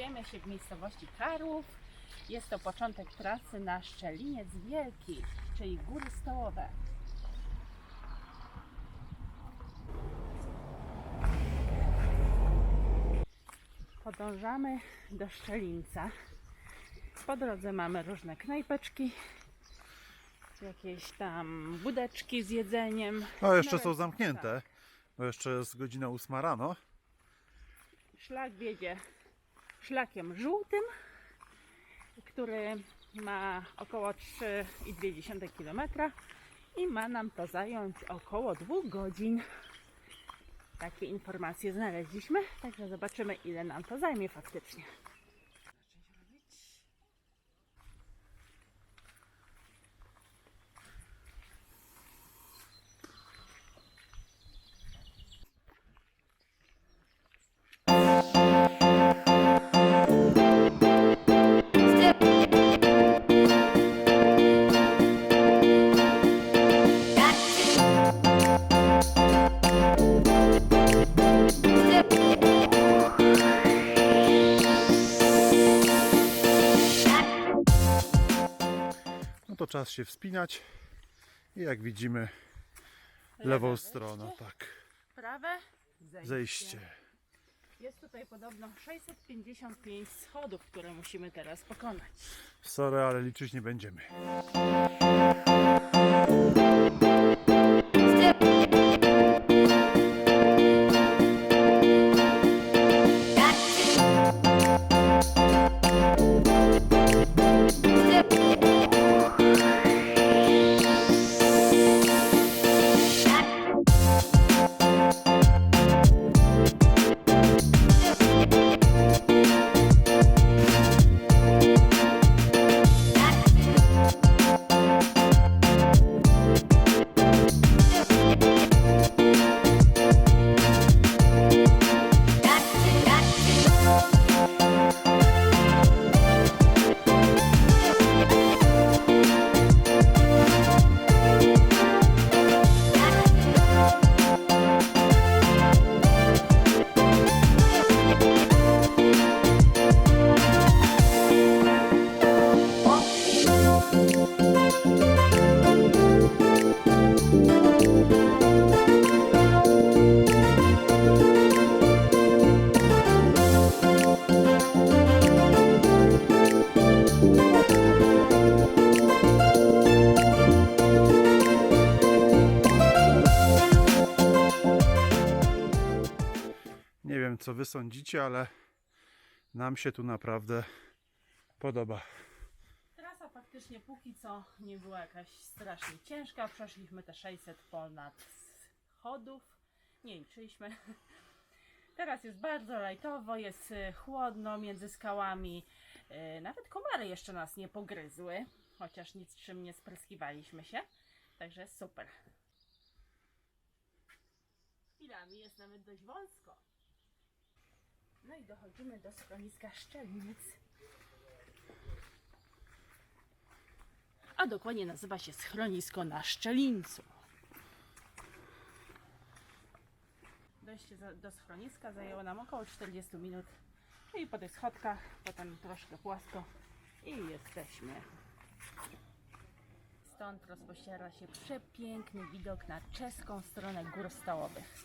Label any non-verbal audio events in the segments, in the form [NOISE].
Znajdujemy się w miejscowości Karłów. Jest to początek trasy na Szczeliniec Wielki, czyli Góry Stołowe. Podążamy do Szczelinca. Po drodze mamy różne knajpeczki, jakieś tam budeczki z jedzeniem. No jeszcze Nawet- są zamknięte, bo jeszcze jest godzina 8 rano. Szlak wiedzie szlakiem żółtym, który ma około 3,2 km i ma nam to zająć około 2 godzin. Takie informacje znaleźliśmy, także zobaczymy ile nam to zajmie faktycznie. Czas się wspinać. I jak widzimy, Lewe lewą wejście. stroną, tak, Prawe zejście. zejście. Jest tutaj podobno 655 schodów, które musimy teraz pokonać. Sorry, ale liczyć nie będziemy. Nie wiem, co wy sądzicie, ale nam się tu naprawdę podoba. Trasa faktycznie póki co nie była jakaś strasznie ciężka. Przeszliśmy te 600 ponad schodów. Nie liczyliśmy. Teraz jest bardzo lajtowo, jest y, chłodno między skałami. Y, Nawet komary jeszcze nas nie pogryzły, chociaż niczym nie spryskiwaliśmy się. Także super. Chwilami jest nawet dość wąsko. No i dochodzimy do schroniska Szczelnic. a dokładnie nazywa się schronisko na Szczelińcu. Dojście do schroniska zajęło nam około 40 minut, czyli po tych schodkach, potem troszkę płasko i jesteśmy. Stąd rozpościera się przepiękny widok na czeską stronę gór stołowych.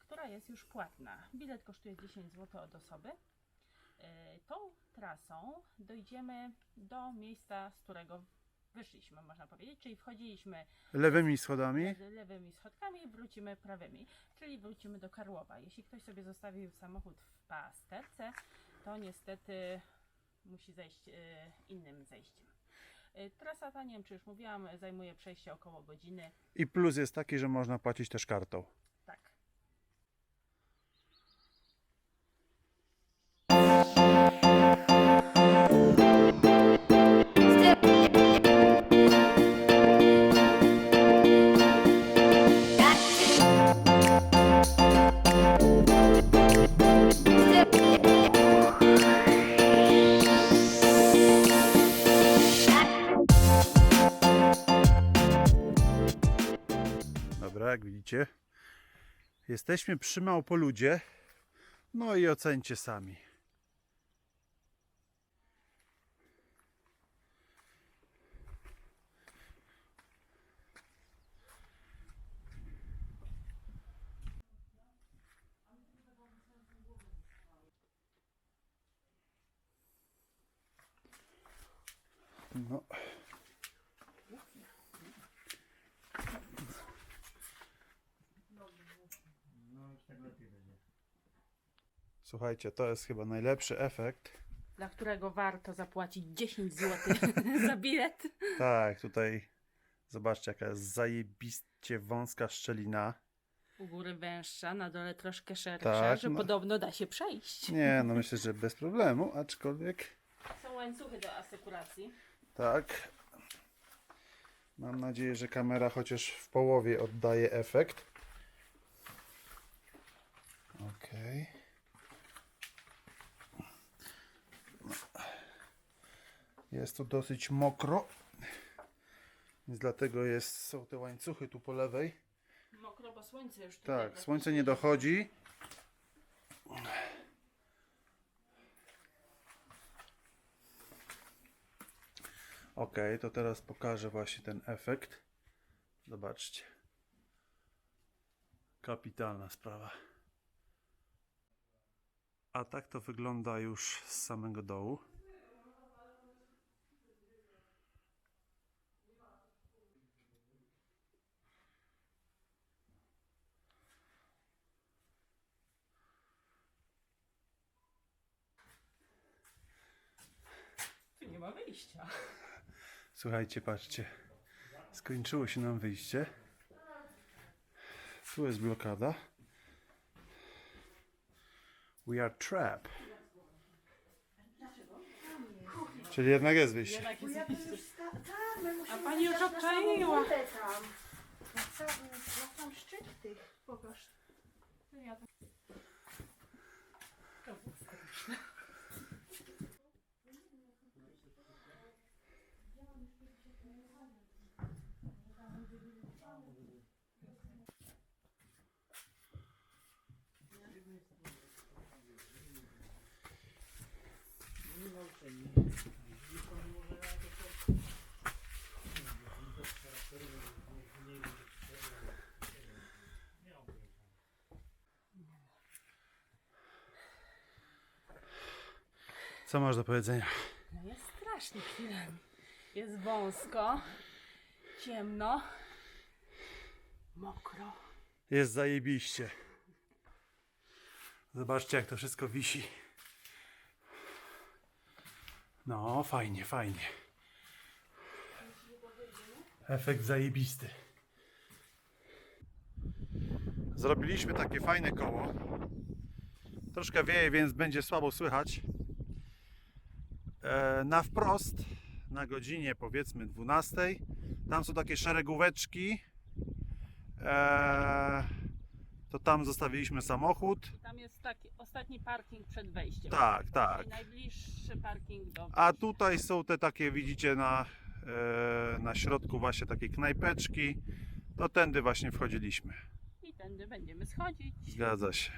która jest już płatna. Bilet kosztuje 10 zł od osoby. Y, Tą trasą dojdziemy do miejsca, z którego wyszliśmy, można powiedzieć, czyli wchodziliśmy Lewymi schodami. le- lewymi schodkami i wrócimy prawymi, czyli wrócimy do Karłowa. Jeśli ktoś sobie zostawił samochód w pasterce, to niestety musi zejść e, innym zejściem. Trasa ta, nie wiem czy już mówiłam, zajmuje przejście około godziny. I plus jest taki, że można płacić też kartą. Dobra, jak widzicie, jesteśmy przy Małpoludzie. No i ocencie sami. No. Słuchajcie, to jest chyba najlepszy efekt. Dla którego warto zapłacić 10 zł [LAUGHS] za bilet. Tak, tutaj zobaczcie jaka jest zajebiście wąska szczelina. U góry węższa, na dole troszkę szersza, Tak, że no. podobno da się przejść. Nie, no myślę, że bez problemu, aczkolwiek Są łańcuchy do asekuracji. tak. Mam nadzieję, że kamera chociaż w połowie oddaje efekt. Okej. Jest tu dosyć mokro. Więc dlatego jest, są te łańcuchy tu po lewej. Mokro, bo słońce już tu Tak, nie słońce nie dochodzi. Ok, to teraz pokażę właśnie ten efekt. Zobaczcie. Kapitalna sprawa. A tak to wygląda już z samego dołu. Ma wyjścia. Słuchajcie, patrzcie. Skończyło się nam wyjście. Tu jest blokada. We are trap. Czyli jednak jest wyjście. Jednak jest tak, my musimy A pani już górę tam. Na sam, na sam szczyt tych. Pokaż. Co masz do powiedzenia? No jest strasznie chwilami. Jest wąsko, ciemno, mokro. Jest zajebiście. Zobaczcie, jak to wszystko wisi. No, fajnie, fajnie. Efekt zajebisty. Zrobiliśmy takie fajne koło. Troszkę wieje, więc będzie słabo słychać. E, na wprost, na godzinie powiedzmy 12, tam są takie szeregóweczki. Eee, to tam zostawiliśmy samochód. Tam jest taki ostatni parking przed wejściem. Tak, tak. Czyli najbliższy parking do A wejścia. tutaj są te takie, widzicie, na, e, na środku właśnie takie knajpeczki. To tędy właśnie wchodziliśmy. I tędy będziemy schodzić. Zgadza się.